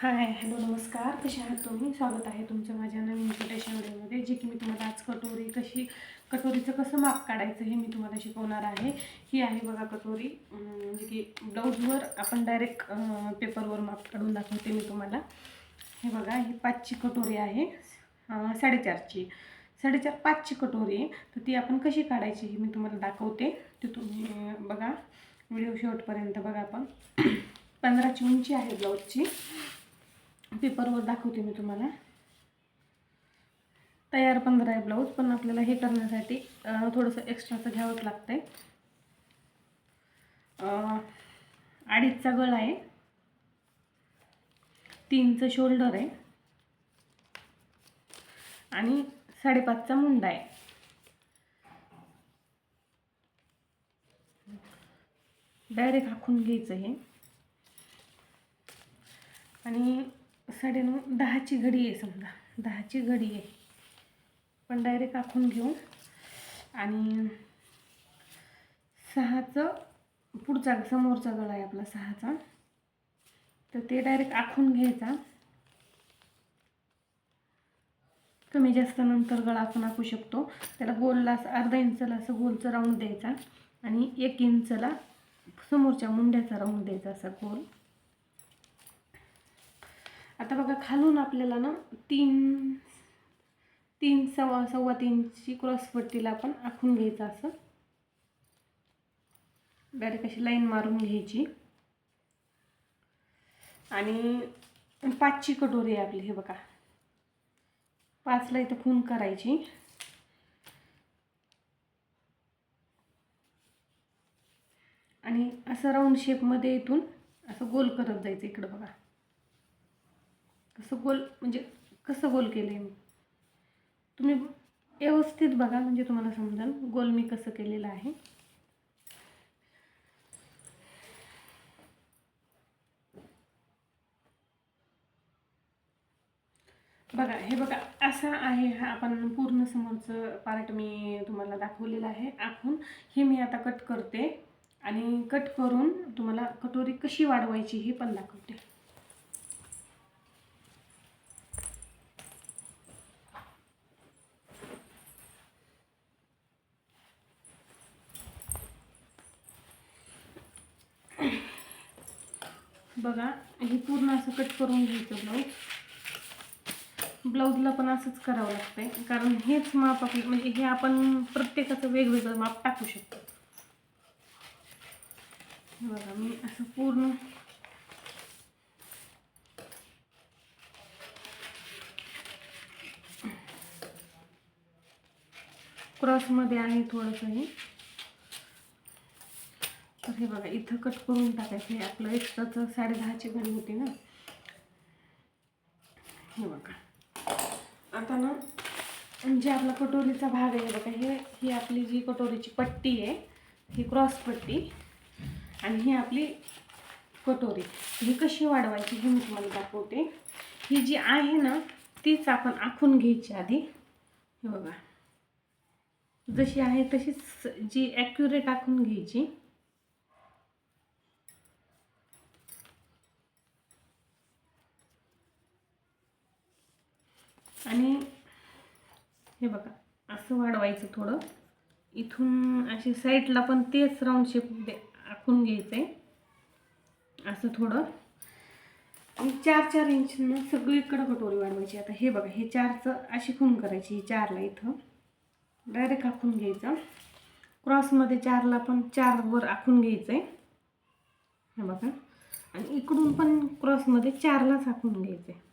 Hi hello नमस्कार. कसे आहात तुम्ही? स्वागत आहे तुमचं माझ्या नवीन छोट्याशा व्हिडिओमध्ये जे की मी तुम्हाला आज कटोरी कशी कटोरीचं कसं माप काढायचं हे मी तुम्हाला शिकवणार आहे. ही आहे बघा कटोरी. म्हणजे जे की ब्लाऊजवर आपण डायरेक्ट पेपरवर माप काढून दाखवते मी तुम्हाला. हे बघा ही पाचची कटोरी आहे. साडेचारची. साडेचार पाचची कटोरी. आहे तर ती आपण कशी काढायची हे मी तुम्हाला दाखवते. ते तुम्ही बघा व्हिडिओ शेवटपर्यंत बघा आपण. पंधराची उंची आहे ब्लाऊजची. पेपरवर दाखवते मी तुम्हाला. तयार पंधरा आहे ब्लाऊज पण आपल्याला हे करण्यासाठी थोडंसं एक्स्ट्राचं घ्यावंच लागतं आहे अडीचचा गळा आहे. तीनचं शोल्डर आहे. आणि साडेपाचचा मुंडा आहे. डायरेक्ट आखून घ्यायचं हे. आणि साडेनऊ दहाची घडी आहे समजा. दहाची घडी आहे. पण डायरेक्ट आखून घेऊ. आणि सहाचं पुढचा समोरचा गळा आहे आपला सहाचा. तर ते डायरेक्ट आखून घ्यायचा. कमी जास्त नंतर गळा आपण आखू शकतो. त्याला गोलला असं अर्धा इंचला असं गोलचं राऊंड द्यायचा. आणि एक इंचला समोरच्या मुंड्याचा राऊंड द्यायचा असा गोल. आता बघा खालून आपल्याला ना तीन तीन सव्वा सव्वा तीनची क्रॉसपट्टीला आपण आखून घ्यायचं असं. डायरेक्ट अशी लाईन मारून घ्यायची. आणि पाचची कटोरी आहे आपली हे बघा. पाचला इथं खून करायची. आणि असं राऊंड शेपमध्ये इथून असं गोल करत जायचं इकडं बघा. कसं गोल म्हणजे कसं गोल केलं आहे मी? तुम्ही व्यवस्थित बघा म्हणजे तुम्हाला समजेल गोल मी कसं केलेलं आहे. बघा हे बघा असा आहे हा आपण पूर्ण समोरचं पार्ट मी तुम्हाला दाखवलेलं आहे. आखून हे मी आता कट करते आणि कट करून तुम्हाला कटोरी कशी वाढवायची हे पण दाखवते. बघा हे पूर्ण असं कट करून घ्यायचं ब्लाऊज ब्लाऊजला पण असंच करावं लागतंय. कारण हेच माप आपलं म्हणजे हे आपण प्रत्येकाचं वेगवेगळं माप टाकू शकतो. बघा मी असं पूर्ण क्रॉसमध्ये आहे थोडंसं हे. हे बघा इथं कट करून टाकायचं. हे आपलं एक्स्ट्राचं साडे दहाची घडी होती ना. हे बघा. आता ना जे आपला कटोरीचा भाग आहे बघा हे ही आपली जी कटोरीची पट्टी आहे ही क्रॉस पट्टी आणि ही आपली कटोरी. ही कशी वाढवायची हे मी तुम्हाला दाखवते. ही जी आहे ना तीच आपण आखून घ्यायची आधी. हे बघा. जशी आहे तशीच जी ॲक्युरेट आखून घ्यायची. आणि हे बघा असं वाढवायचं थोडं. इथून अशी साईडला पण तेच राऊंड शेप दे आखून घ्यायचं आहे असं थोडं. आणि चार चार इंचनं सगळीकडं कटोरी वाढवायची. आता हे बघा हे चारचं अशी खून करायची ही चारला इथं. डायरेक्ट आखून घ्यायचं. क्रॉसमध्ये चारला पण चारवर आखून घ्यायचं आहे हे बघा. आणि इकडून पण क्रॉसमध्ये चारलाच आखून घ्यायचं आहे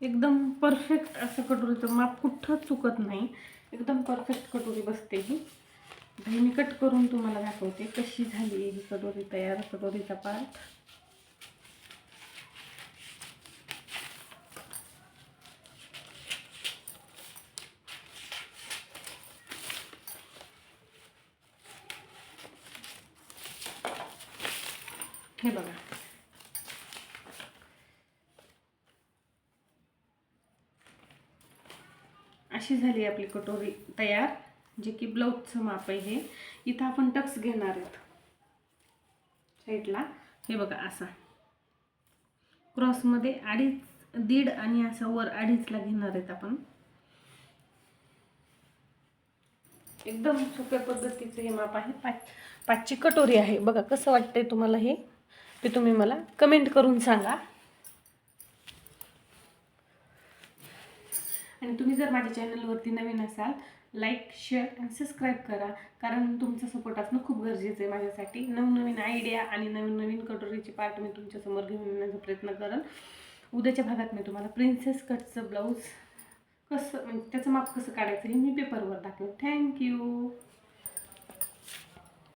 एकदम परफेक्ट असं कटोरीचं माप कुठं चुकत नाही. एकदम परफेक्ट कटोरी बसते ही. आता मी कट करून तुम्हाला दाखवते कशी झाली ही कटोरी तयार कटोरीचा पार्ट हे बघा. अशी झाली आपली कटोरी तयार जे की ब्लाऊजचं माप आहे हे. इथं आपण टक्स घेणार आहोत. साईडला. हे बघा असा. क्रॉसमध्ये अडीच दीड आणि असं वर अडीचला घेणार आहेत आपण. एकदम सोप्या पद्धतीचं हे माप आहे. पाच पाचची कटोरी आहे. बघा कसं वाटतंय तुम्हाला हे? ते तुम्ही मला कमेंट करून सांगा. आणि तुम्ही जर माझ्या चॅनलवरती नवीन असाल लाईक शेअर आणि सबस्क्राईब करा. कारण तुमचा सपोर्ट असणं खूप गरजेचं आहे माझ्यासाठी. नवनवीन आयडिया आणि नवीन नवीन कटोरीचे पार्ट मी तुमच्यासमोर घेऊन येण्याचा प्रयत्न करेन. उद्याच्या भागात मी तुम्हाला प्रिन्सेस कटचं ब्लाऊज कसं म्हणजे त्याचं माप कसं काढायचं हे मी पेपरवर दाखवेन थँक्यू